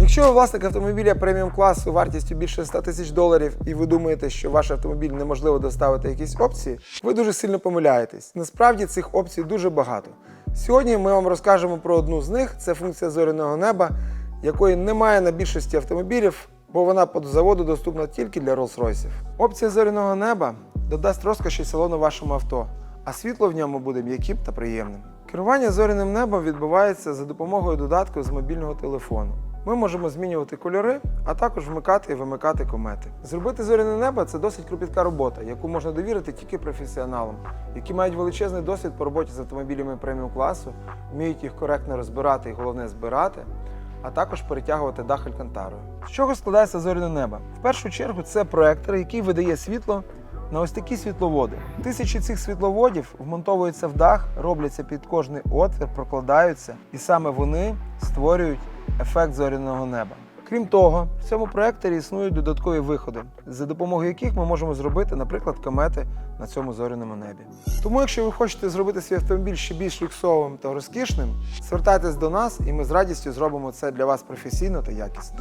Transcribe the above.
Якщо ви власник автомобіля преміум класу вартістю більше 100 тисяч доларів, і ви думаєте, що ваш автомобіль неможливо доставити якісь опції, ви дуже сильно помиляєтесь. Насправді цих опцій дуже багато. Сьогодні ми вам розкажемо про одну з них: це функція зоряного неба, якої немає на більшості автомобілів, бо вона по заводу доступна тільки для Rolls-Royce. Опція зоряного неба додасть розкоші салону вашому авто, а світло в ньому буде м'яким та приємним. Керування зоряним небом відбувається за допомогою додатку з мобільного телефону. Ми можемо змінювати кольори, а також вмикати і вимикати комети. Зробити зоряне небо це досить кропітка робота, яку можна довірити тільки професіоналам, які мають величезний досвід по роботі з автомобілями преміум класу, вміють їх коректно розбирати і головне збирати, а також перетягувати дах алькантарою. З чого складається зоряне небо? В першу чергу це проектор, який видає світло на ось такі світловоди. Тисячі цих світловодів вмонтовуються в дах, робляться під кожний отвір, прокладаються, і саме вони створюють ефект зоряного неба. Крім того, в цьому проекторі існують додаткові виходи, за допомогою яких ми можемо зробити, наприклад, комети на цьому зоряному небі. Тому, якщо ви хочете зробити свій автомобіль ще більш люксовим та розкішним, звертайтесь до нас, і ми з радістю зробимо це для вас професійно та якісно.